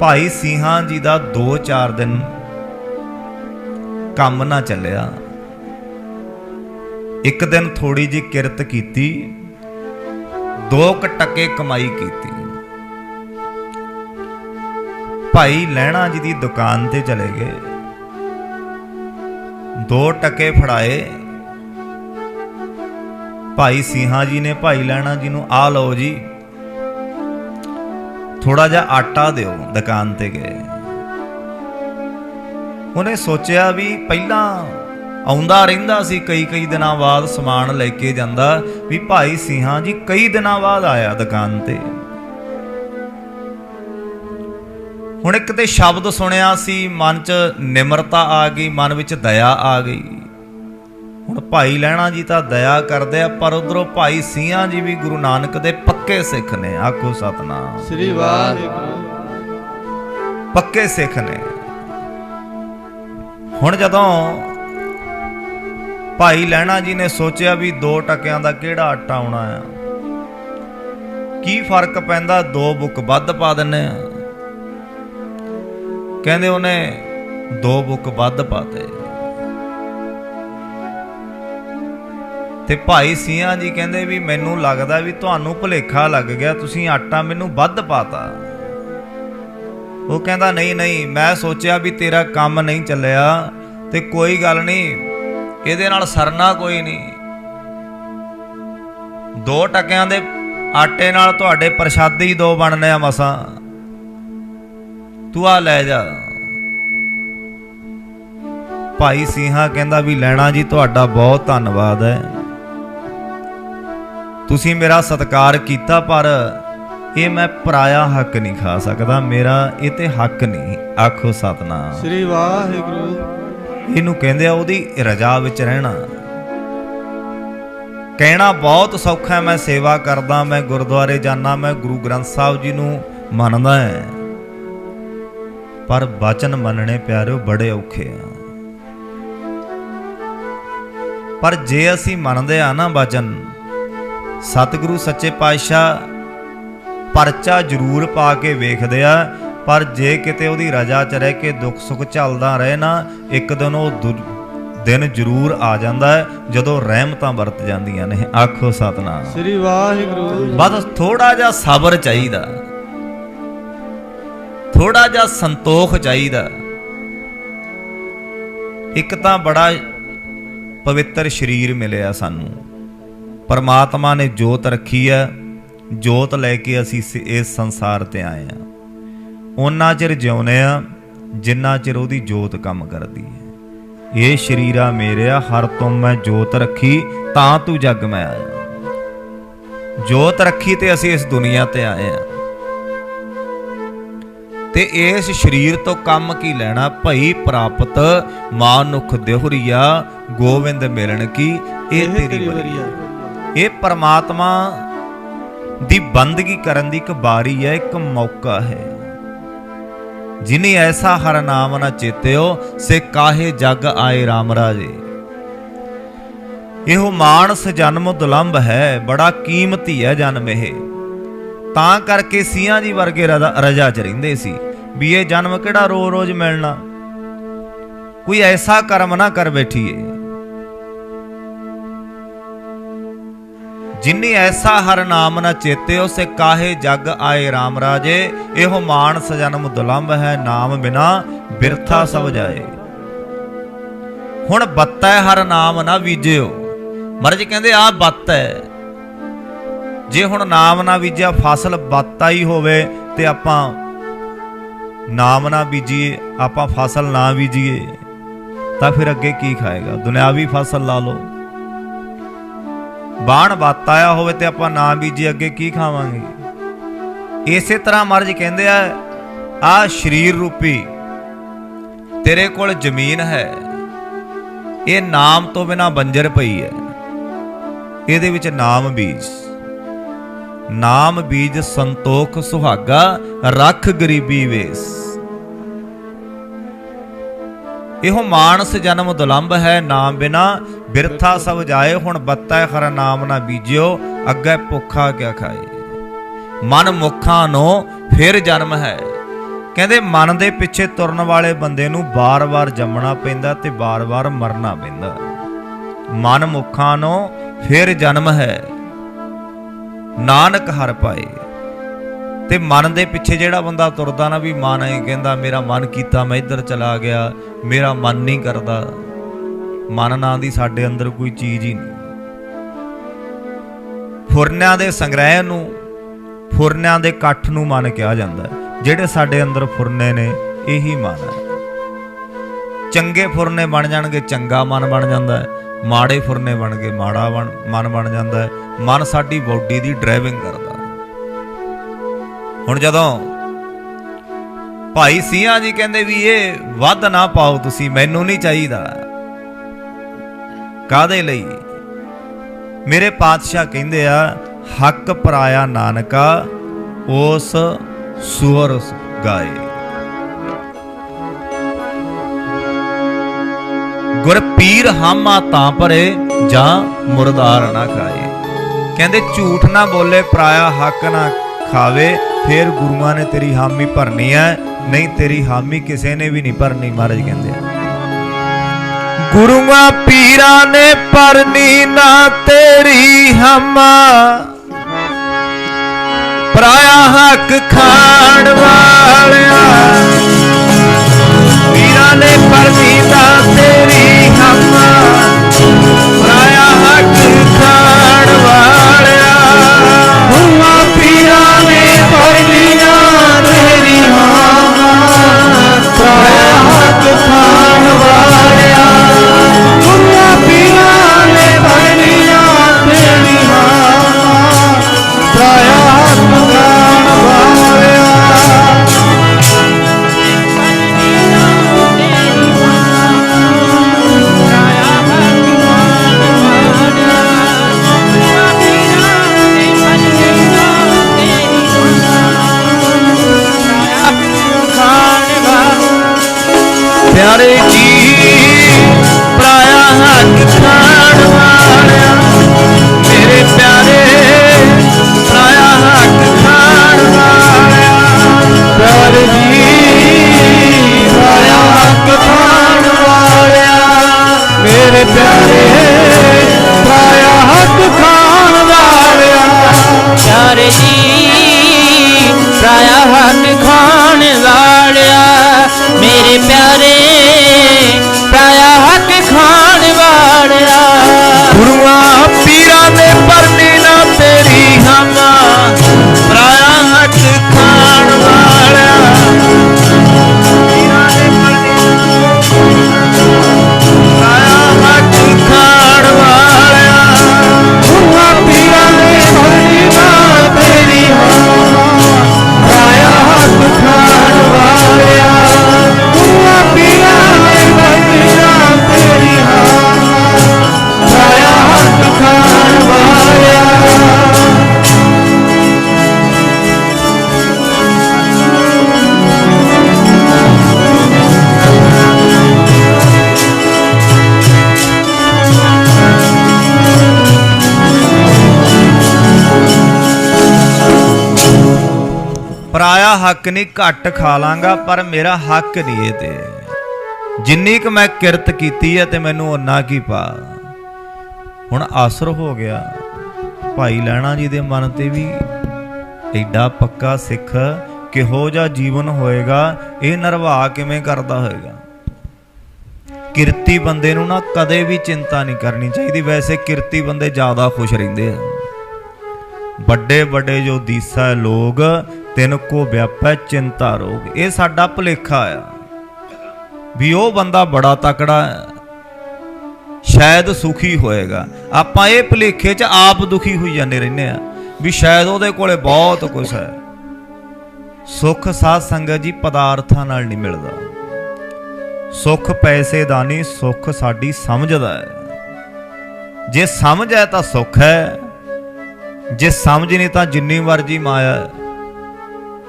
ਭਾਈ ਸਿੰਘਾਂ ਜੀ ਦਾ 2-4 ਦਿਨ ਕੰਮ ਨਾ ਚੱਲਿਆ। ਇੱਕ ਦਿਨ ਥੋੜੀ ਜੀ ਕਿਰਤ ਕੀਤੀ, ਦੋ ਕ ਟਕੇ ਕਮਾਈ ਕੀਤੀ। ਭਾਈ ਲਹਿਣਾ ਜੀ ਦੀ ਦੁਕਾਨ ਤੇ ਚਲੇ ਗਏ। ਦੋ ਟਕੇ ਫੜਾਏ। ਭਾਈ ਸਿੰਘਾਂ ਜੀ ਨੇ ਭਾਈ ਲੈਣਾ ਜੀ ਨੂੰ, ਆ ਲਓ ਜੀ ਥੋੜਾ ਜਿਹਾ ਆਟਾ ਦਿਓ ਦੁਕਾਨ ਤੇ ਗਏ। ਉਹਨੇ ਸੋਚਿਆ ਵੀ ਪਹਿਲਾਂ ਆਉਂਦਾ ਰਹਿੰਦਾ ਸੀ, ਕਈ ਕਈ ਦਿਨਾਂ ਬਾਅਦ ਸਮਾਨ ਲੈ ਕੇ ਜਾਂਦਾ ਵੀ ਭਾਈ ਸਿੰਘਾਂ ਜੀ, ਕਈ ਦਿਨਾਂ ਬਾਅਦ ਆਇਆ ਦੁਕਾਨ ਤੇ। ਹੁਣ ਇੱਕ ਤੇ ਸ਼ਬਦ ਸੁਣਿਆ ਸੀ, ਮਨ 'ਚ ਨਿਮਰਤਾ ਆ ਗਈ, ਮਨ ਵਿੱਚ ਦਇਆ ਆ ਗਈ। ਹੁਣ ਭਾਈ ਲੈਣਾ ਜੀ ਤਾਂ ਦਇਆ ਕਰਦੇ ਆ ਪਰ ਉਧਰੋਂ ਭਾਈ ਸਿੰਘਾਂ ਜੀ ਵੀ ਗੁਰੂ ਨਾਨਕ ਦੇ ਪੱਕੇ ਸਿੱਖ ਨੇ। ਆਖੋ ਸਤਨਾਮ। ਸ੍ਰੀ ਵਾਹਿਗੁਰੂ। ਪੱਕੇ ਸਿੱਖ ਨੇ। ਹੁਣ ਜਦੋਂ ਭਾਈ ਲੈਣਾ ਜੀ ਨੇ ਸੋਚਿਆ ਵੀ ਦੋ ਟਕਿਆਂ ਦਾ ਕਿਹੜਾ ਆਟਾ ਆਉਣਾ ਆ ਕੀ ਫ਼ਰਕ ਪੈਂਦਾ? ਦੋ ਬੁੱਕ ਵੱਧ ਪਾ ਦਿੰਨੇ ਆ। ਕਹਿੰਦੇ ਉਹਨੇ ਦੋ ਬੁੱਕ ਵੱਧ ਪਾਤੇ ਤੇ ਭਾਈ ਸੀਆਂ ਜੀ ਕਹਿੰਦੇ ਵੀ ਮੈਨੂੰ ਲੱਗਦਾ ਵੀ ਤੁਹਾਨੂੰ ਭੁਲੇਖਾ ਲੱਗ ਗਿਆ, ਤੁਸੀਂ ਆਟਾ ਮੈਨੂੰ ਵੱਧ ਪਾਤਾ। ਉਹ ਕਹਿੰਦਾ, ਨਹੀਂ ਨਹੀਂ, ਮੈਂ ਸੋਚਿਆ ਵੀ ਤੇਰਾ ਕੰਮ ਨਹੀਂ ਚੱਲਿਆ ਤੇ ਕੋਈ ਗੱਲ ਨਹੀਂ, ਇਹਦੇ ਨਾਲ ਸਰਨਾ ਕੋਈ ਨਹੀਂ। ਦੋ ਟਕਿਆਂ ਦੇ ਆਟੇ ਨਾਲ ਤੁਹਾਡੇ ਪ੍ਰਸ਼ਾਦੇ ਹੀ ਦੋ ਬਣਨੇ ਆ ਮਸਾਂ। ਤੂੰ ਆ ਲੈ ਜਾ। ਭਾਈ ਸਿੰਘਾ ਕਹਿੰਦਾ ਵੀ ਲੈਣਾ ਜੀ, ਤੁਹਾਡਾ ਬਹੁਤ ਧੰਨਵਾਦ ਹੈ। ਤੁਸੀਂ ਮੇਰਾ ਸਤਿਕਾਰ ਕੀਤਾ ਪਰ ਇਹ ਮੈਂ ਪਰਾਇਆ ਹੱਕ ਨਹੀਂ ਖਾ ਸਕਦਾ। ਮੇਰਾ ਇਹ ਤੇ ਹੱਕ ਨਹੀਂ ਆਖੋ ਸਤਨਾਮ। ਸ੍ਰੀ ਵਾਹਿਗੁਰੂ। ਇਹਨੂੰ ਕਹਿੰਦੇ ਆ ਉਹਦੀ ਰਜਾ ਵਿੱਚ ਰਹਿਣਾ। ਕਹਿਣਾ ਬਹੁਤ ਸੌਖਾ ਹੈ ਮੈਂ ਸੇਵਾ ਕਰਦਾ ਮੈਂ ਗੁਰਦੁਆਰੇ ਜਾਣਾ ਮੈਂ ਗੁਰੂ ਗ੍ਰੰਥ ਸਾਹਿਬ ਜੀ ਨੂੰ ਮੰਨਦਾ ਹਾਂ। ਪਰ ਬਚਨ ਮੰਨਣੇ ਪਿਆਰਿਓ ਬੜੇ ਔਖੇ ਆ। ਪਰ ਜੇ ਅਸੀਂ ਮੰਨਦੇ ਆ ਨਾ ਬਚਨ ਸਤਿਗੁਰੂ ਸੱਚੇ ਪਾਤਸ਼ਾਹ ਪਰਚਾ ਜ਼ਰੂਰ ਪਾ ਕੇ ਵੇਖਦੇ ਆ ਪਰ ਜੇ ਕਿਤੇ ਉਹਦੀ ਰਜਾ ਚ ਰਹਿ ਕੇ ਦੁੱਖ ਸੁੱਖ ਚੱਲਦਾ ਰਹੇ ਨਾ ਇੱਕ ਦਿਨ ਉਹ ਦਿਨ ਜ਼ਰੂਰ ਆ ਜਾਂਦਾ ਹੈ ਜਦੋਂ ਰਹਿਮਤਾਂ ਵਰਤ ਜਾਂਦੀਆਂ ਨੇ। ਆਖੋ ਸਤਨਾਮ। ਸ੍ਰੀ ਵਾਹਿਗੁਰੂ ਬਸ ਥੋੜਾ ਜਿਹਾ ਸਬਰ ਚਾਹੀਦਾ। ਥੋੜਾ ਜਿਹਾ ਸੰਤੋਖ ਚਾਹੀਦਾ। ਇੱਕ ਤਾਂ ਬੜਾ ਪਵਿੱਤਰ ਸਰੀਰ ਮਿਲਿਆ ਸਾਨੂੰ। ਪਰਮਾਤਮਾ ਨੇ ਜੋਤ ਰੱਖੀ ਹੈ ਜੋਤ ਲੈ ਕੇ ਅਸੀਂ ਇਸ- ਸੰਸਾਰ ਤੇ ਆਏ ਆ ਉਹਨਾਂ ਚਿਰ ਜਿਉਨੇ ਆ ਜਿੰਨਾ ਚਿਰ ਉਹਦੀ ਜੋਤ ਕੰਮ ਕਰਦੀ ਹੈ। ਇਹ ਸ਼ਰੀਰਾ ਮੇਰਿਆ ਹਰ ਤੋਂ ਮੈਂ ਜੋਤ ਰੱਖੀ ਤਾਂ ਤੂੰ ਜਗ ਮੈਂ ਆਇਆ। ਜੋਤ ਰੱਖੀ ਤੇ ਅਸੀਂ ਇਸ ਦੁਨੀਆ ਤੇ ਆਏ ਆ ਤੇ ਇਸ ਸਰੀਰ ਤੋਂ ਕੰਮ ਕੀ ਲੈਣਾ? ਭਈ ਪ੍ਰਾਪਤ ਮਾਨੁਖ ਦੇਹੁਰੀਆ ਗੋਵਿੰਦ ਮਿਲਣ ਕੀ ਇਹ ਤੇਰੀ ਵਰੀ ਵਰੀਆ ਇਹ ਪਰਮਾਤਮਾ ਦੀ ਬੰਦਗੀ ਕਰਨ ਦੀ ਇੱਕ ਬਾਰੀ ਹੈ, ਇੱਕ ਮੌਕਾ ਹੈ। ਜਿਨੇ ਐਸਾ ਹਰ ਨਾਮ ਨਾ ਚੇਤਿਓ, ਸੇ ਕਾਹੇ ਜਗ ਆਏ RAM ਰਾਜੇ। ਇਹੋ ਮਾਨਸ ਜਨਮ ਦੁਲੰਭ ਹੈ, ਬੜਾ ਕੀਮਤੀ ਹੈ ਜਨਮ ਇਹ। ਤਾਂ ਕਰਕੇ ਸੀਆਂ ਜੀ ਵਰਗੇ ਰਜਾ ਰਜਾ ਚ ਰਹਿੰਦੇ ਸੀ, ਵੀ ਇਹ ਜਨਮ ਕਿਹੜਾ ਰੋ ਰੋਜ਼ ਮਿਲਣਾ। ਕੋਈ ਐਸਾ ਕਰਮ ਨਾ ਕਰ ਬੈਠੀਏ। ਜਿਨੀ ਐਸਾ ਹਰ ਨਾਮ ਨਾ ਚੇਤੇ, ਉਸੇ ਕਾਹੇ ਜਗ ਆਏ RAM ਰਾਜੇ। ਇਹੋ ਮਾਨਸ ਸਜਨਮ ਦੁਲੰਭ ਹੈ, ਨਾਮ ਬਿਨਾ ਬਿਰਥਾ ਸਭ ਜਾਏ। ਹੁਣ ਬੱਤੈ ਹਰ ਨਾਮ ਨਾ ਬੀਜਿਓ। ਮਰਜ ਕਹਿੰਦੇ ਆ ਬੱਤ। ਹੈ ਜੇ ਹੁਣ ਨਾਮ ਨਾ ਬੀਜਿਆ, ਫਸਲ ਬੱਤਾ ਹੀ ਹੋਵੇ ਤੇ ਆਪਾਂ ਨਾਮ ਨਾ ਬੀਜੀਏ, ਆਪਾਂ ਫਸਲ ਨਾ ਬੀਜੀਏ, ਤਾਂ ਫਿਰ ਅੱਗੇ ਕੀ ਖਾਏਗਾ? ਦੁਨਿਆਵੀ ਫਸਲ ਲਾ ਲਓ। ਬਾਣ ਬੱਤ ਆਇਆ ਹੋਵੇ ਤੇ ਆਪਾਂ ਨਾ ਬੀਜੇ ਅੱਗੇ ਕੀ ਖਾਵਾਂਗੇ? ਇਸੇ ਤਰ੍ਹਾਂ ਮਰਜ ਕਹਿੰਦੇ ਆ ਆ ਸ਼ਰੀਰ ਰੂਪੀ ਤੇਰੇ ਕੋਲ ਜ਼ਮੀਨ ਹੈ, ਇਹ ਨਾਮ ਤੋਂ ਬਿਨਾ ਬੰਜਰ ਪਈ ਹੈ, ਇਹਦੇ ਵਿੱਚ ਨਾਮ ਬੀਜ। ਨਾਮ ਬੀਜ ਸੰਤੋਖ ਸੁਹਾਗਾ, ਰੱਖ ਗਰੀਬੀ ਵੇਸ। ਇਹੋ ਮਾਨਸ ਜਨਮ ਦੁਲੰਭ ਹੈ, ਨਾਮ ਬਿਨਾ ਬਿਰਥਾ ਸਭ ਜਾਏ, ਹੁਣ ਬੱਤਾ ਖਰ ਨਾਮ ਨਾ ਬੀਜਿਓ, ਅੱਗੇ ਭੁੱਖਾ ਕਿਆ ਖਾਏ। ਮਨ ਮੁੱਖਾਂ ਨੂੰ ਫਿਰ ਜਨਮ ਹੈ। ਕਹਿੰਦੇ ਮਨ ਦੇ ਪਿੱਛੇ ਤੁਰਨ ਵਾਲੇ ਬੰਦੇ ਨੂੰ ਬਾਰ-ਬਾਰ ਜੰਮਣਾ ਪੈਂਦਾ ਤੇ ਬਾਰ-ਬਾਰ ਮਰਨਾ ਪੈਂਦਾ। ਮਨ ਮੁੱਖਾਂ ਨੂੰ ਫਿਰ ਜਨਮ ਹੈ। ਨਾਨਕ ਹਰ ਪਾਏ। ਤੇ ਮਨ ਦੇ ਪਿੱਛੇ ਜਿਹੜਾ ਬੰਦਾ ਤੁਰਦਾ ਨਾ ਵੀ ਮਨ ਐ ਕਹਿੰਦਾ, ਮੇਰਾ ਮਨ ਕੀਤਾ, ਮੈਂ ਇੱਧਰ ਚਲਾ ਗਿਆ, ਮੇਰਾ ਮਨ ਨਹੀਂ ਕਰਦਾ। ਮਨ ਨਾਂ ਦੀ ਸਾਡੇ ਅੰਦਰ ਕੋਈ ਚੀਜ਼ ਹੀ ਨਹੀਂ। ਫੁਰਨਿਆਂ ਦੇ ਸੰਗ੍ਰਹਿ ਨੂੰ, ਫੁਰਨਿਆਂ ਦੇ ਇਕੱਠ ਨੂੰ ਮਨ ਕਿਹਾ ਜਾਂਦਾ ਹੈ। ਜਿਹੜੇ ਸਾਡੇ ਅੰਦਰ ਫੁਰਨੇ ਨੇ, ਇਹੀ ਮਨ ਹੈ। ਚੰਗੇ ਫੁਰਨੇ ਬਣ ਜਾਣਗੇ, ਚੰਗਾ ਮਨ ਬਣ ਜਾਂਦਾ ਹੈ। ਮਾੜੇ ਫੁਰਨੇ ਬਣ ਗਏ, ਮਾੜਾ ਬਣ- ਮਨ ਬਣ ਜਾਂਦਾ ਹੈ। ਮਨ ਸਾਡੀ ਬਾਡੀ ਦੀ ਡਰਾਈਵਿੰਗ ਕਰਦਾ ਹੁਣ ਜਦੋਂ ਭਾਈ ਸੀਆਂ ਜੀ ਕਹਿੰਦੇ ਵੀ ਇਹ ਵੱਧ ਨਾ ਪਾਓ ਤੁਸੀਂ, ਮੈਨੂੰ ਨਹੀਂ ਚਾਹੀਦਾ। ਕਾਦੇ ਲਈ? ਮੇਰੇ ਪਾਤਸ਼ਾਹ ਕਹਿੰਦੇ ਆ, ਹੱਕ ਪਰਾਇਆ ਨਾਨਕਾ, ਉਸ ਸੁਵਰ ਗਾਏ। ਗੁਰ ਪੀਰ ਹਾਮਾ ਤਾਂ ਭਰੇ ਜਾਂ ਮੁਰਦਾਰ ਨਾ ਖਾਏ। ਕਹਿੰਦੇ ਝੂਠ ਨਾ ਬੋਲੇ, ਪਰਾਇਆ ਹੱਕ ਨਾ ਖਾਵੇ ਫੇਰ ਗੁਰੂਆਂ ਨੇ ਤੇਰੀ ਹਾਮੀ ਭਰਨੀ ਹੈ ਨਹੀਂ ਤੇਰੀ ਹਾਮੀ ਕਿਸੇ ਨੇ ਵੀ ਨਹੀਂ ਭਰਨੀ ਮਹਾਰਾਜ ਕਹਿੰਦੇ। ਗੁਰੂਆਂ ਪੀਰਾਂ ਨੇ ਭਰਨੀ ਨਾ ਤੇਰੀ ਹਮਾ। ਪਰਾਇਆ ਹੱਕ ਖਾਣ ਵਾਲਿਆ, ਪੀਰਾਂ ਨੇ ਭਰਨੀ ਨਾ ਤੇਰੀ ਹੱਕ ਨਹੀਂ, ਘੱਟ ਖਾ ਲਾਂਗਾ, ਪਰ ਮੇਰਾ ਹੱਕ ਨਹੀਂ ਇਹ ਤੇ ਜਿੰਨੀ ਕੁ ਮੈਂ ਕਿਰਤ ਕੀਤੀ ਹੈ ਤੇ ਮੈਨੂੰ ਓਨਾ ਕੀ ਪਾ। ਹੁਣ ਆਸਰ ਹੋ ਗਿਆ। ਭਾਈ ਲੈਣਾ ਜੀ ਦੇ ਮਨ ਤੇ ਵੀ ਐਡਾ ਪੱਕਾ ਸਿੱਖ ਕਿਹੋ ਜਿਹਾ ਜੀਵਨ ਹੋਏਗਾ, ਇਹ ਨਿਰਵਾਹ ਕਿਵੇਂ ਕਰਦਾ ਹੋਏਗਾ? ਕਿਰਤੀ ਬੰਦੇ ਨੂੰ ਨਾ ਕਦੇ ਵੀ ਚਿੰਤਾ ਨਹੀਂ ਕਰਨੀ ਚਾਹੀਦੀ। ਵੈਸੇ ਕਿਰਤੀ ਬੰਦੇ ਜ਼ਿਆਦਾ ਖੁਸ਼ ਰਹਿੰਦੇ ਆ। ਵੱਡੇ ਵੱਡੇ ਜੋ ਦੀਸਾ ਹੈ ਲੋਗ, ਤਿਨ ਕੋ ਵਿਆਪੈ ਚਿੰਤਾ ਰੋਗ। ਇਹ ਸਾਡਾ ਭੁਲੇਖਾ ਆ। ਵੀ ਉਹ ਬੰਦਾ ਬੜਾ ਤਕੜਾ ਹੈ ਸ਼ਾਇਦ ਸੁਖੀ ਹੋਏਗਾ। ਆਪਾਂ ਇਹ ਭੁਲੇਖੇ 'ਚ ਆਪ ਦੁਖੀ ਹੋਈ ਜਾਂਦੇ ਰਹਿੰਦੇ ਆ। ਵੀ ਸ਼ਾਇਦ ਉਹਦੇ ਕੋਲੇ ਬਹੁਤ ਕੁਝ ਹੈ। ਸੁਖ ਸਾਧ ਸੰਗਤ ਜੀ ਪਦਾਰਥਾਂ ਨਾਲ ਨਹੀਂ ਮਿਲਦਾ। ਸੁਖ ਪੈਸੇ ਦਾ ਨਹੀਂ, ਸੁਖ ਸਾਡੀ ਸਮਝ ਦਾ ਹੈ। ਜੇ ਸਮਝ ਹੈ ਤਾਂ ਸੁਖ ਹੈ। ਜੇ ਸਮਝ ਨਹੀਂ ਤਾਂ ਜਿੰਨੀ ਮਰਜ਼ੀ ਮਾਇਆ,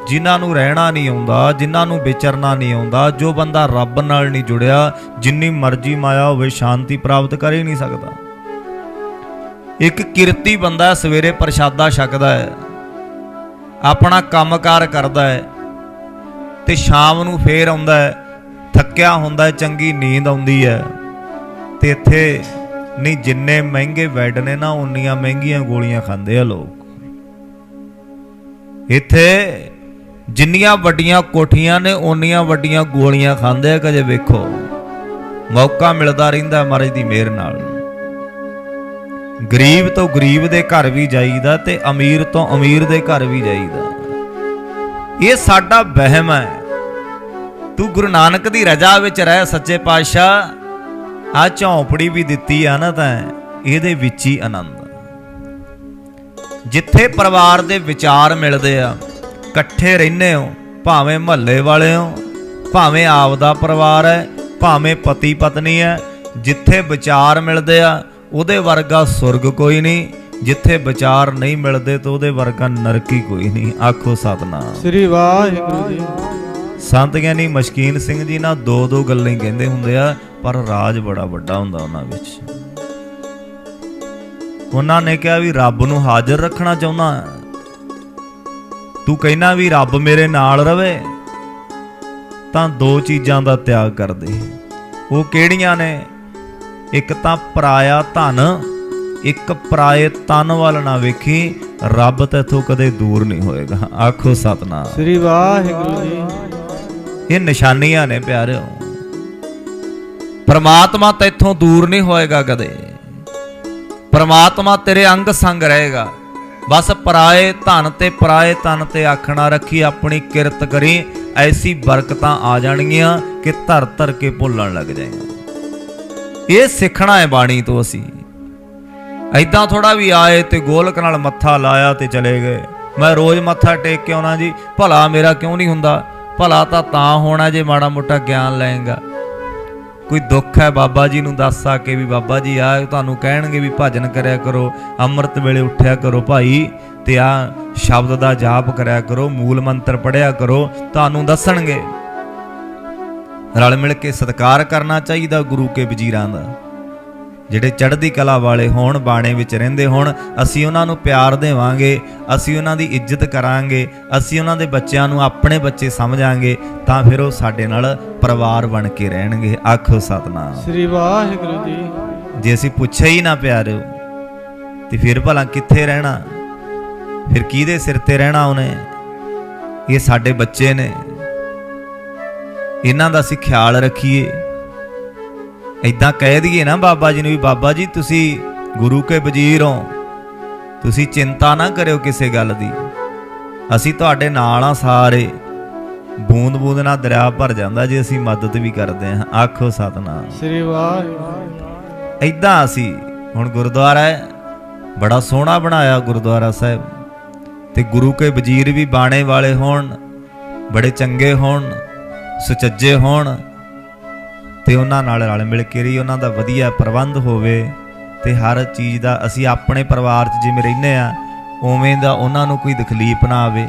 ਜਿਨ੍ਹਾਂ ਨੂੰ ਰਹਿਣਾ ਨਹੀਂ ਆਉਂਦਾ, ਜਿਨ੍ਹਾਂ ਨੂੰ ਵਿਚਰਨਾ ਨਹੀਂ ਆਉਂਦਾ, ਜੋ ਬੰਦਾ ਰੱਬ ਨਾਲ ਨਹੀਂ ਜੁੜਿਆ, ਜਿੰਨੀ ਮਰਜ਼ੀ ਮਾਇਆ ਹੋਵੇ, ਸ਼ਾਂਤੀ ਪ੍ਰਾਪਤ ਕਰ ਹੀ ਨਹੀਂ ਸਕਦਾ। ਇੱਕ ਕਿਰਤੀ ਬੰਦਾ ਸਵੇਰੇ ਪ੍ਰਸ਼ਾਦਾ ਛਕਦਾ ਹੈ, ਆਪਣਾ ਕੰਮਕਾਰ ਕਰਦਾ ਹੈ ਤੇ ਸ਼ਾਮ ਨੂੰ ਫੇਰ ਆਉਂਦਾ ਹੈ, ਥੱਕਿਆ ਹੁੰਦਾ ਹੈ, ਚੰਗੀ ਨੀਂਦ ਆਉਂਦੀ ਹੈ ਤੇ ਇੱਥੇ ਨਹੀਂ, ਜਿੰਨੇ ਮਹਿੰਗੇ ਬੈੱਡ ਨੇ ਨਾ, ਉਨੀਆਂ ਮਹਿੰਗੀਆਂ ਗੋਲੀਆਂ ਖਾਂਦੇ ਆ ਲੋਕ। ਇੱਥੇ ਜਿੰਨੀਆਂ ਵੱਡੀਆਂ ਕੋਠੀਆਂ ਨੇ, ਉਨੀਆਂ ਵੱਡੀਆਂ ਗੋਲੀਆਂ ਖਾਂਦੇ ਆ, ਕਦੇ ਵੇਖੋ। ਮੌਕਾ ਮਿਲਦਾ ਰਹਿੰਦਾ ਮਹਾਰਾਜ ਦੀ ਮਿਹਰ ਨਾਲ। ਗਰੀਬ ਤੋਂ ਗਰੀਬ ਦੇ ਘਰ ਵੀ ਜਾਈਦਾ ਤੇ ਅਮੀਰ ਤੋਂ ਅਮੀਰ ਦੇ ਘਰ ਵੀ ਜਾਈਦਾ। ਇਹ ਸਾਡਾ ਵਹਿਮ ਹੈ। ਤੂੰ ਗੁਰੂ ਨਾਨਕ ਦੀ ਰਜਾ ਵਿੱਚ ਰਹਿ, ਸੱਚੇ ਪਾਤਸ਼ਾਹ। ਆ ਝੌਂਪੜੀ ਵੀ ਦਿੱਤੀ ਆ ਨਾ ਤਾਂ ਇਹਦੇ ਵਿੱਚ ਹੀ ਆਨੰਦ। ਜਿੱਥੇ ਪਰਿਵਾਰ ਦੇ ਵਿਚਾਰ ਮਿਲਦੇ ਆ ਇਕੱਠੇ ਰਹਿੰਦੇ ਹੋ ਭਾਵੇਂ ਮਹੱਲੇ ਵਾਲੇ ਹੋ ਭਾਵੇਂ ਆਪਦਾ ਪਰਿਵਾਰ ਹੈ ਭਾਵੇਂ ਪਤੀ ਪਤਨੀ ਹੈ ਜਿੱਥੇ ਵਿਚਾਰ ਮਿਲਦੇ ਆ ਉਹਦੇ ਵਰਗਾ ਸੁਰਗ ਕੋਈ ਨਹੀਂ ਜਿੱਥੇ ਵਿਚਾਰ ਨਹੀਂ ਮਿਲਦੇ ਤਾਂ ਉਹਦੇ ਵਰਗਾ ਨਰਕ ਕੋਈ ਨਹੀਂ ਆਖੋ ਸਤਨਾਮ। ਸ੍ਰੀ ਵਾਹਿਗੁਰੂ ਜੀ। ਸੰਤ ਗਿਆਨੀ ਮਸ਼ਕੀਨ ਸਿੰਘ ਜੀ ਨਾ ਦੋ ਦੋ ਗੱਲਾਂ ਹੀ ਕਹਿੰਦੇ ਹੁੰਦੇ ਆ ਪਰ ਰਾਜ ਬੜਾ ਵੱਡਾ ਹੁੰਦਾ ਉਹਨਾਂ ਵਿੱਚ। ਉਹਨਾਂ ਨੇ ਕਿਹਾ ਵੀ ਰੱਬ ਨੂੰ ਹਾਜ਼ਰ ਰੱਖਣਾ ਚਾਹੁੰਦਾ। ਤੂੰ ਕਹਿਣਾ ਵੀ ਰੱਬ ਮੇਰੇ ਨਾਲ ਰਵੇ ਤਾਂ ਦੋ ਚੀਜ਼ਾਂ ਦਾ ਤਿਆਗ ਕਰ ਦੇ। ਉਹ ਕਿਹੜੀਆਂ ਨੇ? ਇੱਕ ਤਾਂ ਪਰਾਇਆ ਧਨ ਇੱਕ ਪਰਾਏ ਤਨ ਵੱਲ ਨਾ ਵੇਖੀ ਰੱਬ ਤੇਥੋਂ ਕਦੇ ਦੂਰ ਨਹੀਂ ਹੋਏਗਾ। ਆਖੋ ਸਤਨਾਮ। ਸ੍ਰੀ ਵਾਹਿਗੁਰੂ ਜੀ। ਇਹ ਨਿਸ਼ਾਨੀਆਂ ਨੇ ਪਿਆਰਿਓ। ਪਰਮਾਤਮਾ ਤੇਥੋਂ ਦੂਰ ਨਹੀਂ ਹੋਏਗਾ ਕਦੇ। ਪਰਮਾਤਮਾ ਤੇਰੇ ਅੰਗ ਸੰਗ ਰਹੇਗਾ। ਬਸ ਪਰਾਏ ਧਨ ਤੇ ਪਰਾਏ ਤਨ ਤੇ ਆਖਣਾ ਰੱਖੀ ਆਪਣੀ ਕਿਰਤ ਕਰੀ, ਐਸੀ ਬਰਕਤਾਂ ਆ ਜਾਣਗੀਆਂ ਕਿ ਧਰ ਧਰ ਕੇ ਭੁੱਲਣ ਲੱਗ ਜਾਏਗਾ। ਇਹ ਸਿੱਖਣਾ ਹੈ ਬਾਣੀ ਤੋਂ ਅਸੀਂ। ਐਦਾਂ ਥੋੜਾ ਵੀ ਆਏ ਤੇ ਗੋਲਕ ਨਾਲ ਮੱਥਾ ਲਾਇਆ ਤੇ ਚਲੇ ਗਏ। ਮੈਂ ਰੋਜ਼ ਮੱਥਾ ਟੇਕ ਕੇ ਆਉਣਾ ਜੀ, ਭਲਾ ਮੇਰਾ ਕਿਉਂ ਨਹੀਂ ਹੁੰਦਾ? ਭਲਾ ਤਾਂ ਤਾਂ ਹੋਣਾ ਜੇ ਮਾੜਾ ਮੋਟਾ ਗਿਆਨ ਲਏਗਾ। ਕੋਈ ਦੁੱਖ ਹੈ ਬਾਬਾ ਜੀ ਨੂੰ ਦੱਸ ਆ ਕੇ ਵੀ ਬਾਬਾ ਜੀ, ਆ ਤੁਹਾਨੂੰ ਕਹਿਣਗੇ ਵੀ ਭਜਨ ਕਰਿਆ ਕਰੋ, ਅੰਮ੍ਰਿਤ ਵੇਲੇ ਉੱਠਿਆ ਕਰੋ ਭਾਈ ਤੇ ਆ ਸ਼ਬਦ ਦਾ ਜਾਪ ਕਰਿਆ ਕਰੋ, ਮੂਲ ਮੰਤਰ ਪੜਿਆ ਕਰੋ, ਤੁਹਾਨੂੰ ਦੱਸਣਗੇ। ਰਲ ਮਿਲ ਕੇ ਸਤਿਕਾਰ ਕਰਨਾ ਚਾਹੀਦਾ ਗੁਰੂ ਕੇ ਵਜ਼ੀਰਾਂ ਦਾ। ਜਿਹੜੇ ਚੜ੍ਹਦੀ ਕਲਾ ਵਾਲੇ ਹੋਣ ਬਾਣੇ ਵਿੱਚ ਰਹਿੰਦੇ ਹੋਣ ਅਸੀਂ ਉਹਨਾਂ ਨੂੰ ਪਿਆਰ ਦੇਵਾਂਗੇ ਅਸੀਂ ਉਹਨਾਂ ਦੀ ਇੱਜ਼ਤ ਕਰਾਂਗੇ ਅਸੀਂ ਉਹਨਾਂ ਦੇ ਬੱਚਿਆਂ ਨੂੰ ਆਪਣੇ ਬੱਚੇ ਸਮਝਾਂਗੇ ਤਾਂ ਫਿਰ ਉਹ ਸਾਡੇ ਨਾਲ ਪਰਿਵਾਰ ਬਣ ਕੇ ਰਹਿਣਗੇ। ਆਖੋ ਸਤਨਾਮ। ਸ੍ਰੀ ਵਾਹਿਗੁਰੂ ਜੀ। ਜੇ ਅਸੀਂ ਪੁੱਛਿਆ ਹੀ ਨਾ ਪਿਆਰਿਓ ਤੇ ਫਿਰ ਭਲਾ ਕਿੱਥੇ ਰਹਿਣਾ? ਫਿਰ ਕਿਹਦੇ ਸਿਰ ਤੇ ਰਹਿਣਾ ਉਹਨੇ? ਇਹ ਸਾਡੇ ਬੱਚੇ ਨੇ। ਇਹਨਾਂ ਦਾ ਅਸੀਂ ਖਿਆਲ ਰੱਖੀਏ। ਇਦਾਂ ਕਹਿ ਦਈਏ ਨਾ ਬਾਬਾ ਜੀ ਨੂੰ ਵੀ ਬਾਬਾ ਜੀ ਤੁਸੀਂ ਗੁਰੂ ਕੇ ਵਜ਼ੀਰ ਹੋ। ਤੁਸੀਂ ਚਿੰਤਾ ਨਾ ਕਰਿਓ ਕਿਸੇ ਗੱਲ ਦੀ। ਅਸੀਂ ਤੁਹਾਡੇ ਨਾਲ ਆ ਸਾਰੇ। ਬੂੰਦ ਬੂੰਦ ਨਾਲ ਦਰਿਆ ਭਰ ਜਾਂਦਾ ਜੇ ਅਸੀਂ ਮਦਦ ਵੀ ਕਰਦੇ ਹਾਂ। ਆਖੋ ਸਤਨਾਮ। ਸ੍ਰੀ ਵਾਹਿਗੁਰੂ। ਇਦਾਂ ਅਸੀਂ ਹੁਣ ਗੁਰਦੁਆਰਾ ਹੈ। ਬੜਾ ਸੋਹਣਾ ਬਣਾਇਆ ਗੁਰਦੁਆਰਾ ਸਾਹਿਬ। ਤੇ ਗੁਰੂ ਕੇ ਵਜ਼ੀਰ ਵੀ ਬਾਣੇ ਵਾਲੇ ਹੋਣ ਬੜੇ ਚੰਗੇ ਹੋਣ ਸੁਚੱਜੇ ਹੋਣ। ਤੇ ਉਹਨਾਂ ਨਾਲ ਰਲ ਮਿਲ ਕੇ ਰਹੀ, ਉਹਨਾਂ ਦਾ ਵਧੀਆ ਪ੍ਰਬੰਧ ਹੋਵੇ ਤੇ ਹਰ ਚੀਜ਼ ਦਾ ਅਸੀਂ ਆਪਣੇ ਪਰਿਵਾਰ 'ਚ ਜਿਵੇਂ ਰਹਿੰਦੇ ਆ ਉਵੇਂ ਦਾ ਉਹਨਾਂ ਨੂੰ ਕੋਈ ਤਕਲੀਫ ਨਾ ਆਵੇ।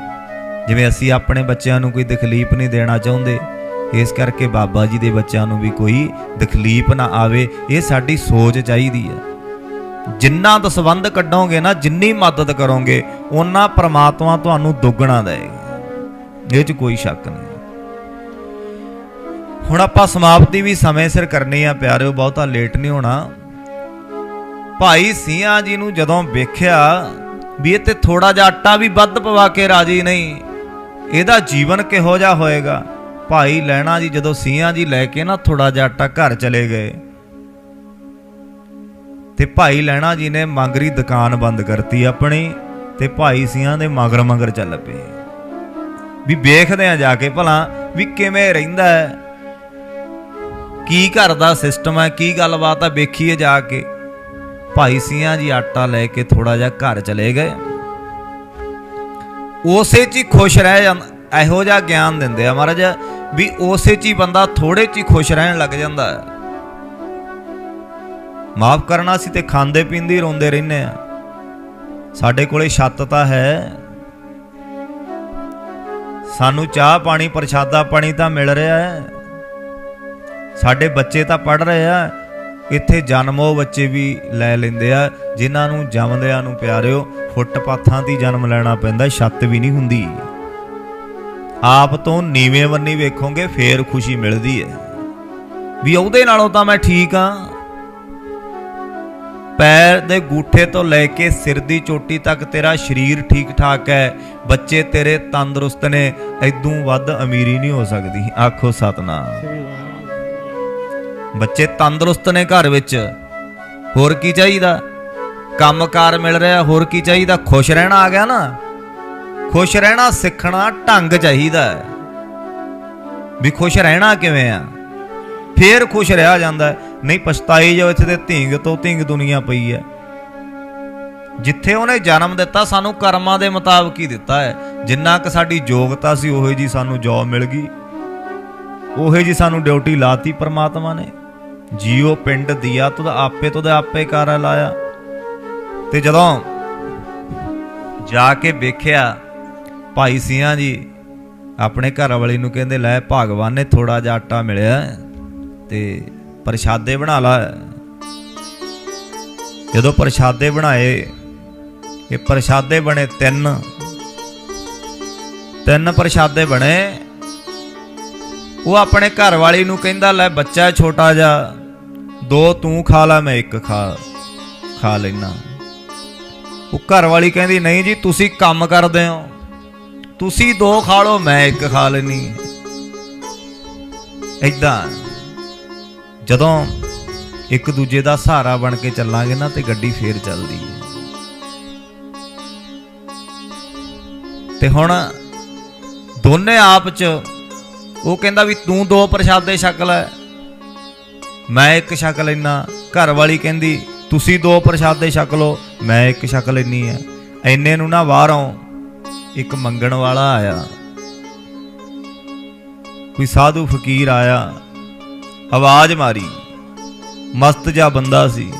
ਜਿਵੇਂ ਅਸੀਂ ਆਪਣੇ ਬੱਚਿਆਂ ਨੂੰ ਕੋਈ ਤਕਲੀਫ ਨਹੀਂ ਦੇਣਾ ਚਾਹੁੰਦੇ, ਇਸ ਕਰਕੇ ਬਾਬਾ ਜੀ ਦੇ ਬੱਚਿਆਂ ਨੂੰ ਵੀ ਕੋਈ ਤਕਲੀਫ ਨਾ ਆਵੇ, ਇਹ ਸਾਡੀ ਸੋਚ ਚਾਹੀਦੀ ਹੈ। ਜਿੰਨਾ ਦਸਵੰਦ ਕੱਢੋਗੇ ਨਾ, ਜਿੰਨੀ ਮਦਦ ਕਰੋਗੇ, ਉਹਨਾਂ ਪ੍ਰਮਾਤਮਾ ਤੁਹਾਨੂੰ ਦੁੱਗਣਾ ਦੇਗਾ ਇਹ 'ਚ ਕੋਈ ਸ਼ੱਕ ਨਹੀਂ। ਹੁਣ ਆਪਾਂ ਸਮਾਪਤੀ ਵੀ ਸਮੇਂ ਸਿਰ ਕਰਨੀ ਆ, ਪਿਆਰਿਓ, ਬਹੁਤਾ ਲੇਟ ਨਹੀਂ ਹੋਣਾ। ਭਾਈ ਸੀਆਂ ਜੀ ਨੂੰ ਜਦੋਂ ਵੇਖਿਆ ਵੀ ਇਹ ਤੇ ਥੋੜਾ ਜਿਹਾ ਆਟਾ ਵੀ ਵੱਧ ਪਵਾ ਕੇ ਰਾਜੀ ਨਹੀਂ, ਇਹਦਾ ਜੀਵਨ ਕਿਹੋ ਜਿਹਾ ਹੋਏਗਾ? ਭਾਈ ਲੈਣਾ ਜੀ ਜਦੋਂ ਸੀਆਂ ਜੀ ਲੈ ਕੇ ਨਾ ਥੋੜਾ ਜਿਹਾ ਆਟਾ ਘਰ ਚਲੇ ਗਏ, ਤੇ ਭਾਈ ਲੈਣਾ ਜੀ ਨੇ ਮੰਗਰੀ ਦੁਕਾਨ ਬੰਦ ਕਰਤੀ ਆਪਣੀ, ਤੇ ਭਾਈ ਸੀਆਂ ਦੇ ਮਗਰ ਮਗਰ ਚੱਲ ਪਏ। ਵੀ ਵੇਖਦੇ ਆ ਜਾ ਕੇ ਭਲਾ ਵੀ ਕਿਵੇਂ ਰਹਿੰਦਾ ਹੈ। ਕੀ ਘਰ ਦਾ ਸਿਸਟਮ ਹੈ? ਕੀ ਗੱਲਬਾਤ ਹੈ? ਵੇਖੀਏ ਜਾ ਕੇ। ਭਾਈ ਸੀਆਂ ਜੀ ਆਟਾ ਲੈ ਕੇ ਥੋੜਾ ਜਿਹਾ ਘਰ ਚਲੇ ਗਏ। ਉਸੇ 'ਚ ਹੀ ਖੁਸ਼ ਰਹਿ ਜਾਂਦਾ ਇਹੋ ਜਿਹਾ ਗਿਆਨ ਦਿੰਦੇ ਆ ਮਹਾਰਾਜ, ਵੀ ਉਸੇ 'ਚ ਹੀ ਬੰਦਾ ਥੋੜੇ 'ਚ ਹੀ ਖੁਸ਼ ਰਹਿਣ ਲੱਗ ਜਾਂਦਾ ਹੈ। ਮਾਫ ਕਰਨਾ ਸੀ ਤੇ ਖਾਂਦੇ ਪੀਂਦੇ ਹੀ ਰੋਂਦੇ ਰਹਿੰਦੇ ਆ। ਸਾਡੇ ਕੋਲੇ ਛੱਤ ਤਾਂ ਹੈ। ਸਾਨੂੰ ਚਾਹ ਪਾਣੀ, ਪ੍ਰਸ਼ਾਦਾ ਪਾਣੀ ਤਾਂ ਮਿਲ ਰਿਹਾ ਹੈ। ਸਾਡੇ ਬੱਚੇ ਤਾਂ ਪੜ ਰਹੇ ਆ, ਇੱਥੇ ਜਨਮੋ ਬੱਚੇ ਵੀ ਲੈ ਲੈਂਦੇ ਆ, ਜਿਨ੍ਹਾਂ ਨੂੰ ਜੰਮਦਿਆਂ ਨੂੰ ਪਿਆਰਿਓ, ਫੁੱਟਪਾਥਾਂ ਤੇ ਜਨਮ ਲੈਣਾ ਪੈਂਦਾ, ਛੱਤ ਵੀ ਨਹੀਂ ਹੁੰਦੀ। ਆਪ ਤੋਂ ਨੀਵੇਂ ਵੰਨੀ ਵੇਖੋਗੇ, ਫੇਰ ਖੁਸ਼ੀ ਮਿਲਦੀ ਹੈ ਵੀ ਉਹਦੇ ਨਾਲੋਂ ਤਾਂ ਮੈਂ ਠੀਕ ਆ। ਪੈਰ ਦੇ ਗੂਠੇ ਤੋਂ ਲੈ ਕੇ ਸਿਰ ਦੀ ਚੋਟੀ ਤੱਕ ਤੇਰਾ ਸਰੀਰ ਠੀਕ ਠਾਕ ਹੈ। ਬੱਚੇ ਤੇਰੇ ਤੰਦਰੁਸਤ ਨੇ, ਐਦੂ ਵੱਧ ਅਮੀਰੀ ਨਹੀਂ ਹੋ ਸਕਦੀ। ਆਖੋ ਸਤਨਾਮ। ਬੱਚੇ ਤੰਦਰੁਸਤ ਨੇ ਘਰ ਵਿੱਚ। ਹੋਰ ਕੀ ਚਾਹੀਦਾ? ਕੰਮਕਾਰ ਮਿਲ ਰਿਹਾ, ਹੋਰ ਕੀ ਚਾਹੀਦਾ? ਖੁਸ਼ ਰਹਿਣਾ ਆ ਗਿਆ ਨਾ। ਖੁਸ਼ ਰਹਿਣਾ ਸਿੱਖਣਾ ਢੰਗ ਚਾਹੀਦਾ ਹੈ। ਵੀ ਖੁਸ਼ ਰਹਿਣਾ ਕਿਵੇਂ ਆ? ਫੇਰ ਖੁਸ਼ ਰਿਹਾ ਜਾਂਦਾ ਨਹੀਂ, ਪਛਤਾਈ ਜਾਓ, ਇੱਥੇ ਤੇ ਧਿੰਗ ਤੋਂ ਧਿੰਗ ਦੁਨੀਆ ਪਈ ਹੈ। ਜਿੱਥੇ ਉਹਨੇ ਜਨਮ ਦਿੱਤਾ, ਸਾਨੂੰ ਕਰਮਾਂ ਦੇ ਮੁਤਾਬਕ ਹੀ ਦਿੱਤਾ ਹੈ। ਜਿੰਨਾ ਕਿ ਸਾਡੀ ਯੋਗਤਾ ਸੀ, ਉਹੇ ਜੀ ਸਾਨੂੰ ਜੌਬ ਮਿਲ ਗਈ। ਉਹੇ ਜੀ ਸਾਨੂੰ ਡਿਊਟੀ ਲਾਤੀ ਪਰਮਾਤਮਾ ਨੇ। ਜੀਓ ਪਿੰਡ ਦਿਆ ਤੁਧ ਆਪੇ ਤੁਧ ਆਪੇ ਕਰ ਲਾਇਆ। ਤੇ ਜਦੋਂ ਜਾ ਕੇ ਵੇਖਿਆ, ਭਾਈ ਸਿਆਂ ਜੀ ਆਪਣੇ ਘਰ ਵਾਲੀ ਨੂੰ ਕਹਿੰਦੇ, ਲੈ ਭਗਵਾਨ ਨੇ ਥੋੜਾ ਜਿਹਾ ਆਟਾ ਮਿਲਿਆ ਹੈ ਤੇ ਪ੍ਰਸ਼ਾਦੇ ਬਣਾ ਲਾ। ਜਦੋਂ ਪ੍ਰਸ਼ਾਦੇ ਬਣਾਏ, ਇਹ ਪ੍ਰਸ਼ਾਦੇ ਬਣੇ ਤਿੰਨ। ਤਿੰਨ ਪ੍ਰਸ਼ਾਦੇ ਬਣੇ। ਉਹ ਆਪਣੇ ਘਰ ਵਾਲੀ ਨੂੰ ਕਹਿੰਦਾ, ਲੈ ਬੱਚਾ ਛੋਟਾ ਜਿਹਾ ਦੋ ਤੂੰ ਖਾ ਲੈ, ਮੈਂ ਇੱਕ ਖਾ ਖਾ ਲੈਣਾ ਉਹ ਘਰ ਵਾਲੀ ਕਹਿੰਦੀ, ਨਹੀਂ ਜੀ, ਤੁਸੀਂ ਕੰਮ ਕਰਦੇ ਹੋ। ਤੁਸੀਂ ਦੋ ਖਾ ਲਓ, ਮੈਂ ਇੱਕ ਖਾ ਲੈਣੀ ਐਦਾਂ ਜਦੋਂ ਇੱਕ ਦੂਜੇ ਦਾ ਸਹਾਰਾ ਬਣ ਕੇ ਚੱਲਾਂਗੇ ਨਾ, ਤੇ ਗੱਡੀ ਫੇਰ ਚੱਲਦੀ ਹੈ। ਤੇ ਹੁਣ ਦੋਨੇ ਆਪ ਚ ਉਹ ਕਹਿੰਦਾ ਵੀ ਤੂੰ ਦੋ ਪ੍ਰਸ਼ਾਦੇ ਛਕ ਲੈ। ਮੈਂ ਇੱਕ ਛਕ ਲੈਣਾ ਘਰ ਵਾਲੀ ਕਹਿੰਦੀ, ਤੁਸੀਂ ਦੋ ਪ੍ਰਸ਼ਾਦੇ ਛਕ ਲਓ, ਮੈਂ ਇੱਕ ਛਕ ਲੈਣੀ ਆ। ਐਨੇ ਨੂੰ ਨਾ ਬਾਹਰੋਂ ਇੱਕ ਮੰਗਣ ਵਾਲਾ ਆਇਆ। ਕੋਈ ਸਾਧੂ ਫਕੀਰ ਆਇਆ, ਆਵਾਜ਼ ਮਾਰੀ। ਮਸਤ ਜਿਹਾ ਬੰਦਾ ਸੀ।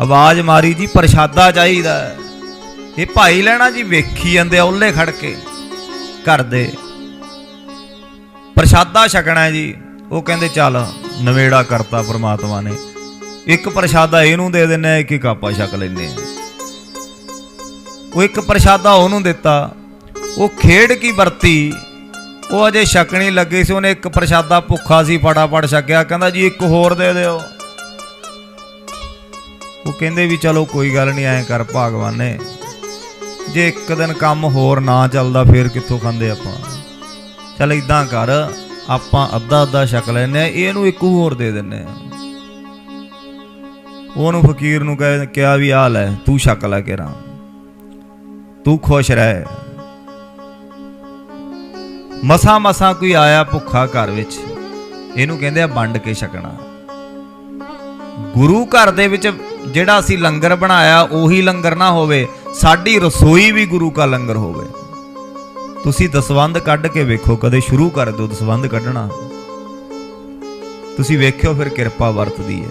ਆਵਾਜ਼ ਮਾਰੀ, ਜੀ, ਪ੍ਰਸ਼ਾਦਾ ਚਾਹੀਦਾ ਇਹ ਭਾਈ ਲੈਣਾ ਜੀ, ਵੇਖੀ ਜਾਂਦੇ ਆ ਉੱਲੇ ਖੜ ਕੇ ਘਰ ਦੇ। ਪ੍ਰਸ਼ਾਦਾ ਛਕਣਾ ਜੀ। ਉਹ ਕਹਿੰਦੇ ਚੱਲ ਨਵੇੜਾ ਕਰਤਾ ਪ੍ਰਮਾਤਮਾ ਨੇ। ਇੱਕ ਪ੍ਰਸ਼ਾਦਾ ਇਹਨੂੰ ਦੇ ਦਿੰਨੇ ਆ, ਇੱਕ ਇੱਕ ਆਪਾਂ ਛਕ ਲੈਨੇ ਆ। ਉਹ ਇੱਕ ਪ੍ਰਸ਼ਾਦਾ ਉਹਨੂੰ ਦਿੱਤਾ। ਉਹ ਖੇਡ ਕੀ ਵਰਤੀ? ਉਹ ਅਜੇ ਛਕਣੀ ਲੱਗੀ ਸੀ, ਉਹਨੇ ਇੱਕ ਪ੍ਰਸ਼ਾਦਾ ਭੁੱਖਾ ਸੀ, ਫਟਾਫਟ ਛਕਿਆ। ਕਹਿੰਦਾ ਜੀ, ਇੱਕ ਹੋਰ ਦੇ ਦਿਓ। ਉਹ ਕਹਿੰਦੇ ਵੀ ਚਲੋ ਕੋਈ ਗੱਲ ਨਹੀਂ, ਐਂ ਕਰ ਭਗਵਾਨ ਨੇ। ਜੇ ਇੱਕ ਦਿਨ ਕੰਮ ਹੋਰ ਨਾ ਚੱਲਦਾ, ਫੇਰ ਕਿੱਥੋਂ ਖਾਂਦੇ ਆਪਾਂ? ਚੱਲ ਇਦਾਂ ਕਰ। ਆਪਾਂ ਅੱਧਾ ਅੱਧਾ ਛਕ ਲੈਨੇ ਆ ਇਹਨੂੰ ਇੱਕ ਹੋਰ ਦੇ ਦਿੰਨੇ ਆ ਉਹਨੂੰ ਫਕੀਰ ਨੂੰ ਕਹਿ ਕਿਹਾ ਵੀ ਆ ਲੈ, ਤੂੰ ਛਕ ਲੈ ਕੇ ਰਾਮ ਤੂੰ ਖੁਸ਼ ਰਹਿ। ਮਸਾ ਮਸਾ ਕੋਈ ਆਇਆ ਭੁੱਖਾ ਘਰ ਵਿੱਚ, ਇਹਨੂੰ ਕਹਿੰਦੇ ਆ ਵੰਡ ਕੇ ਛਕਣਾ। ਗੁਰੂ ਘਰ ਦੇ ਵਿੱਚ ਜਿਹੜਾ ਅਸੀਂ ਲੰਗਰ ਬਣਾਇਆ, ਉਹੀ ਲੰਗਰ ਨਾ ਹੋਵੇ, ਸਾਡੀ ਰਸੋਈ ਵੀ ਗੁਰੂ ਕਾ ਲੰਗਰ ਹੋਵੇ। ਤੁਸੀਂ ਦਸਵੰਦ ਕੱਢ ਕੇ ਵੇਖੋ, ਕਦੇ ਸ਼ੁਰੂ ਕਰ ਦਿਓ ਦਸਵੰਦ ਕੱਢਣਾ। ਤੁਸੀਂ ਵੇਖਿਓ ਫਿਰ ਕਿਰਪਾ ਵਰਤਦੀ ਹੈ।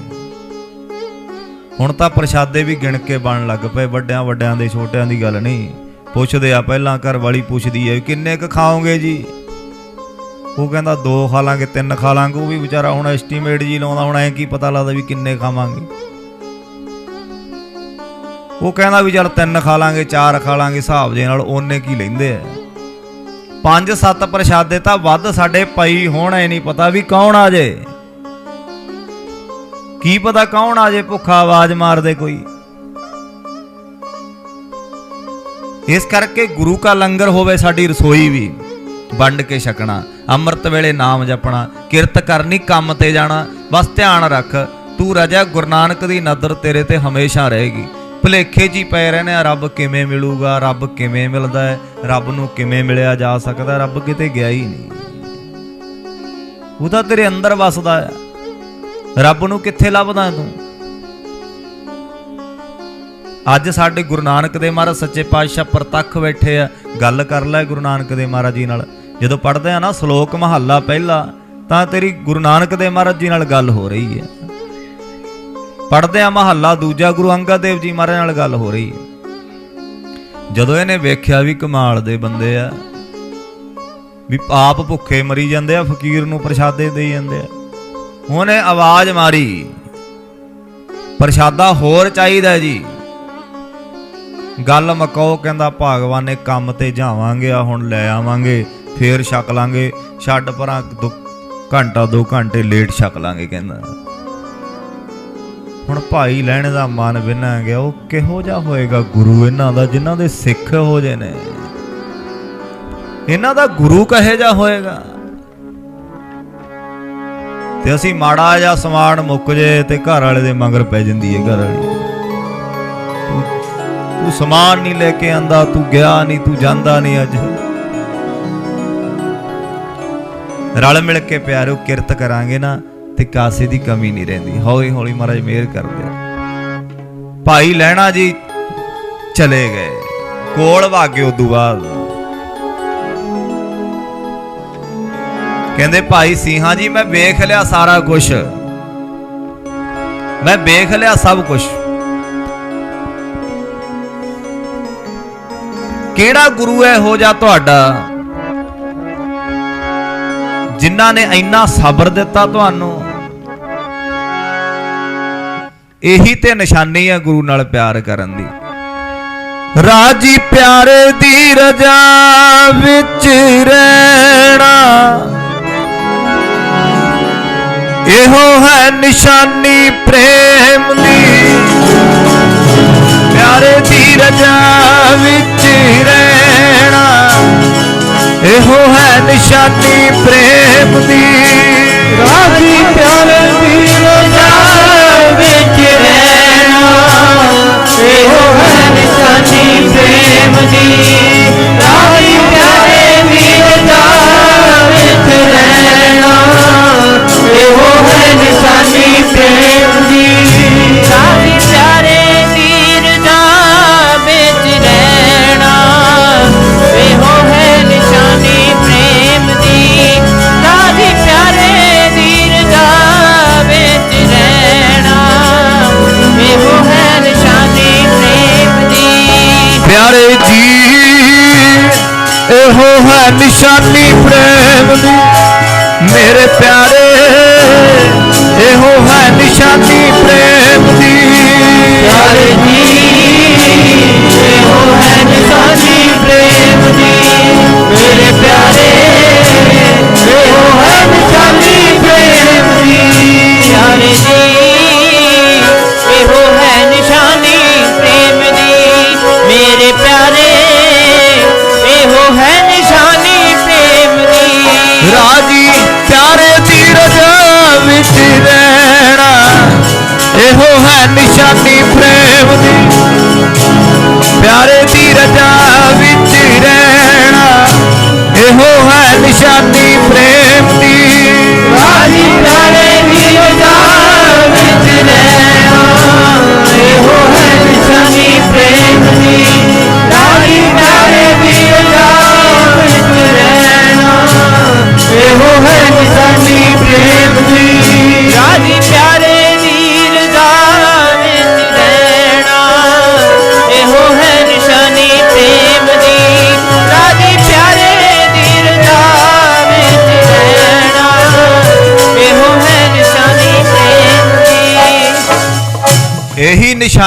ਹੁਣ ਤਾਂ ਪ੍ਰਸ਼ਾਦੇ ਵੀ ਗਿਣ ਕੇ ਬਣਨ ਲੱਗ ਪਏ, ਵੱਡਿਆਂ ਵੱਡਿਆਂ ਦੇ, ਛੋਟਿਆਂ ਦੀ ਗੱਲ ਨਹੀਂ। ਪੁੱਛਦੇ ਆ ਪਹਿਲਾਂ ਘਰ ਵਾਲੀ ਪੁੱਛਦੀ ਹੈ, ਕਿੰਨੇ ਕ ਖਾਓਗੇ ਜੀ? ਉਹ ਕਹਿੰਦਾ, ਦੋ ਖਾ ਲਾਂਗੇ, ਤਿੰਨ ਖਾ ਲਾਂਗੇ। ਉਹ ਵੀ ਵਿਚਾਰਾ ਹੁਣ ਐਸਟੀਮੇਟ ਜੀ ਲਾਉਂਦਾ, ਹੁਣ ਐ ਕੀ ਪਤਾ ਲੱਗਦਾ ਵੀ ਕਿੰਨੇ ਖਾਵਾਂਗੇ। ਉਹ ਕਹਿੰਦਾ ਵੀ ਚਲ ਤਿੰਨ ਖਾ ਲਾਂਗੇ, ਚਾਰ ਖਾ ਲਾਂਗੇ, ਹਿਸਾਬ ਦੇ ਨਾਲ ਉਹਨੇ ਕੀ ਲੈਂਦੇ ਆ। ਪੰਜ ਸੱਤ ਪ੍ਰਸ਼ਾਦੇ ਤਾਂ ਵੱਧ ਸਾਡੇ ਪਈ ਹੋਣ, ਐ ਨਹੀਂ ਪਤਾ ਵੀ ਕੌਣ ਆ ਜੇ। ਕੀ ਪਤਾ ਕੌਣ ਆ ਜੇ ਭੁੱਖਾ ਆਵਾਜ਼ ਮਾਰਦੇ ਕੋਈ। ਇਸ ਕਰਕੇ ਗੁਰੂ ਕਾ ਲੰਗਰ ਹੋਵੇ ਸਾਡੀ ਰਸੋਈ ਵੀ, ਵੰਡ ਕੇ ਛਕਣਾ, ਅੰਮ੍ਰਿਤ ਵੇਲੇ ਨਾਮ ਜਪਣਾ, ਕਿਰਤ ਕਰਨੀ, ਕੰਮ ਤੇ ਜਾਣਾ, ਬਸ ਧਿਆਨ ਰੱਖ, ਤੂੰ ਰਜਾ ਗੁਰੂ ਨਾਨਕ ਦੀ ਨਦਰ ਤੇਰੇ ਤੇ ਹਮੇਸ਼ਾ ਰਹੇਗੀ। ਭੁਲੇਖੇ ਹੀ ਪਏ ਰਹਿੰਦੇ ਆ, ਰੱਬ ਕਿਵੇਂ ਮਿਲੂਗਾ, ਰੱਬ ਕਿਵੇਂ ਮਿਲਦਾ ਹੈ, ਰੱਬ ਨੂੰ ਕਿਵੇਂ ਮਿਲਿਆ ਜਾ ਸਕਦਾ, ਰੱਬ ਕਿਤੇ ਗਿਆ ਹੀ ਨਹੀਂ। ਉਹ ਤਾਂ ਤੇਰੇ ਅੰਦਰ ਵਸਦਾ ਹੈ ਰੱਬ ਨੂੰ ਕਿੱਥੇ ਲੱਭਦਾ ਤੂੰ? ਅੱਜ ਸਾਡੇ ਗੁਰੂ ਨਾਨਕ ਦੇ ਮਹਾਰਾਜ ਸੱਚੇ ਪਾਤਸ਼ਾਹ ਪ੍ਰਤੱਖ ਬੈਠੇ ਆ। ਗੱਲ ਕਰ ਲੈ ਗੁਰੂ ਨਾਨਕ ਦੇ ਮਹਾਰਾਜ ਜੀ ਨਾਲ। ਜਦੋਂ ਪੜ੍ਹਦੇ ਆ ਨਾ, ਸ਼ਲੋਕ ਮਹੱਲਾ ਪਹਿਲਾ, ਤਾਂ ਤੇਰੀ ਗੁਰੂ ਨਾਨਕ ਦੇ ਮਹਾਰਾਜ ਜੀ ਨਾਲ ਗੱਲ ਹੋ ਰਹੀ ਹੈ। ਪੜ੍ਹਦੇ ਆ ਮਹੱਲਾ ਦੂਜਾ ਗੁਰੂ ਅੰਗਦ ਦੇਵ ਜੀ ਮਹਾਰਾਜ ਨਾਲ ਗੱਲ ਹੋ ਰਹੀ ਹੈ। ਜਦੋਂ ਇਹਨੇ ਵੇਖਿਆ ਵੀ ਕਮਾਲ ਦੇ ਬੰਦੇ ਆ, ਵੀ ਆਪ ਭੁੱਖੇ ਮਰੀ ਜਾਂਦੇ ਆ, ਫਕੀਰ ਨੂੰ ਪ੍ਰਸ਼ਾਦੇ ਦੇਈ ਜਾਂਦੇ ਆ। ਉਹਨੇ ਆਵਾਜ਼ ਮਾਰੀ, ਪ੍ਰਸ਼ਾਦਾ ਹੋਰ ਚਾਹੀਦਾ ਜੀ। ਗੱਲ ਮਕਾਓ, ਕਹਿੰਦਾ ਭਗਵਾਨ ਨੇ ਕੰਮ ਤੇ ਜਾਵਾਂਗੇ, ਆ ਹੁਣ ਲੈ ਆਵਾਂਗੇ, ਫੇਰ ਛਕ ਲਾਂਗੇ, ਛੱਡ ਪਰਾਂ ਦੋ ਘੰਟਾ ਦੋ ਘੰਟੇ ਲੇਟ ਛਕ ਲਾਂਗੇ, ਕਹਿੰਦਾ। ਹੁਣ ਭਾਈ ਲੈਣ ਦਾ ਮਨ ਬਿਨਾਂ ਗਿਆ, ਉਹ ਕਿਹੋ ਜਿਹਾ ਹੋਏਗਾ ਗੁਰੂ ਇਹਨਾਂ ਦਾ, ਜਿਨ੍ਹਾਂ ਦੇ ਸਿੱਖ ਹੋ ਜੇ ਨੇ? ਇਹਨਾਂ ਦਾ ਗੁਰੂ ਕਹੇ ਜਾ ਹੋਏਗਾ? ਤੇ ਅਸੀਂ ਮਾੜਾ ਜਿਹਾ ਸਮਾਨ ਮੁੱਕ ਜੇ ਤੇ ਘਰ ਵਾਲੇ ਦੇ ਮਗਰ ਪੈ ਜਾਂਦੀ ਹੈ ਘਰ ਵਾਲੀ। ਤੂੰ- ਤੂੰ ਸਮਾਨ ਨਹੀਂ ਲੈ ਕੇ ਆਂਦਾ, ਤੂੰ ਗਿਆ ਨਹੀਂ, ਤੂੰ ਜਾਂਦਾ ਨਹੀਂ ਅੱਜ। ਰਲ ਮਿਲ ਕੇ ਪਿਆਰੋ, ਕਿਰਤ ਕਰਾਂਗੇ ਨਾ। ਤੇ ਕਾਸੇ ਦੀ ਕਮੀ ਨਹੀਂ ਰਹਿੰਦੀ। ਹੌਲੀ ਹੌਲੀ ਮਹਾਰਾਜ ਮਿਹਰ ਕਰਦੇ ਭਾਈ ਲੈਣਾ ਜੀ ਚਲੇ ਗਏ। ਕੋਲ ਭਾਗੇ ਉਦੋਂ ਬਾਅਦ। ਕਹਿੰਦੇ, ਭਾਈ ਸਿੰਘਾਂ ਜੀ, ਮੈਂ ਵੇਖ ਲਿਆ ਸਾਰਾ ਕੁਝ ਮੈਂ ਵੇਖ ਲਿਆ ਸਭ ਕੁਝ ਕਿਹੜਾ ਗੁਰੂ ਹੈ ਹੋ ਜਾ ਤੁਹਾਡਾ? ਜਿਨ੍ਹਾਂ ਨੇ ਇੰਨਾ ਸਬਰ ਦਿੱਤਾ ਤੁਹਾਨੂੰ? ਇਹੀ ਤੇ ਨਿਸ਼ਾਨੀ ਹੈ ਗੁਰੂ ਨਾਲ ਪਿਆਰ ਕਰਨ ਦੀ। ਰਾਜੀ ਪਿਆਰ ਦੀ ਰਜਾ ਵਿੱਚ ਰਹਿਣਾ। ਇਹੋ ਹੈ ਨਿਸ਼ਾਨੀ ਪ੍ਰੇਮ ਦੀ। ਪਿਆਰੇ ਦੀ ਰਜਾ ਵਿੱਚ ਰਹਿਣਾ। ਇਹੋ ਹੈ ਨਿਸ਼ਾਨੀ ਪ੍ਰੇਮ ਦੀ। ਰਾਜੀ ਪਿਆਰੇ ਇਹੋ ਹੈ ਨਿਸ਼ਾਨੀ ਪ੍ਰੇਮ ਦੀ। ਰਾਹੀ ਪਿਆਰੇ ਦੀ ਰਜ਼ਾ ਰਹਿਣਾ। ਇਹੋ ਹੈ ਨਿਸ਼ਾਨੀ ਪ੍ਰੇਮ ਦੀ।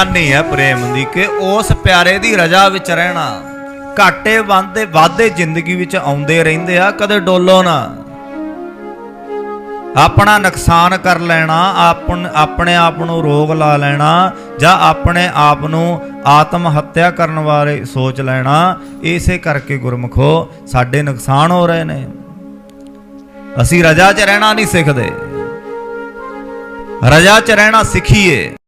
ਨਿਸ਼ਾਨੀ ਹੈ ਪ੍ਰੇਮ ਦੀ ਕਿ ਉਸ ਪਿਆਰੇ ਦੀ ਰਜਾ ਵਿੱਚ ਰਹਿਣਾ। ਘਾਟੇ ਵਾਂਦੇ ਵਾਦੇ ਜ਼ਿੰਦਗੀ ਵਿੱਚ ਆਉਂਦੇ ਰਹਿੰਦੇ ਆ, ਕਦੇ ਡੋਲੋ ਨਾ। ਆਪਣਾ ਨੁਕਸਾਨ ਕਰ ਲੈਣਾ, ਆਪਣ ਆਪਣੇ ਆਪ ਨੂੰ ਰੋਗ ਲਾ ਲੈਣਾ, ਜਾਂ ਆਪਣੇ ਆਪ ਨੂੰ ਆਤਮ ਹੱਤਿਆ ਕਰਨ ਬਾਰੇ ਸੋਚ ਲੈਣਾ, ਇਸੇ ਕਰਕੇ ਗੁਰਮਖੋ ਸਾਡੇ ਨੁਕਸਾਨ ਹੋ ਰਹੇ ਨੇ। ਅਸੀਂ ਰਜਾ 'ਚ ਰਹਿਣਾ ਨਹੀਂ ਸਿੱਖਦੇ। ਰਜਾ 'ਚ ਰਹਿਣਾ ਸਿੱਖੀਏ।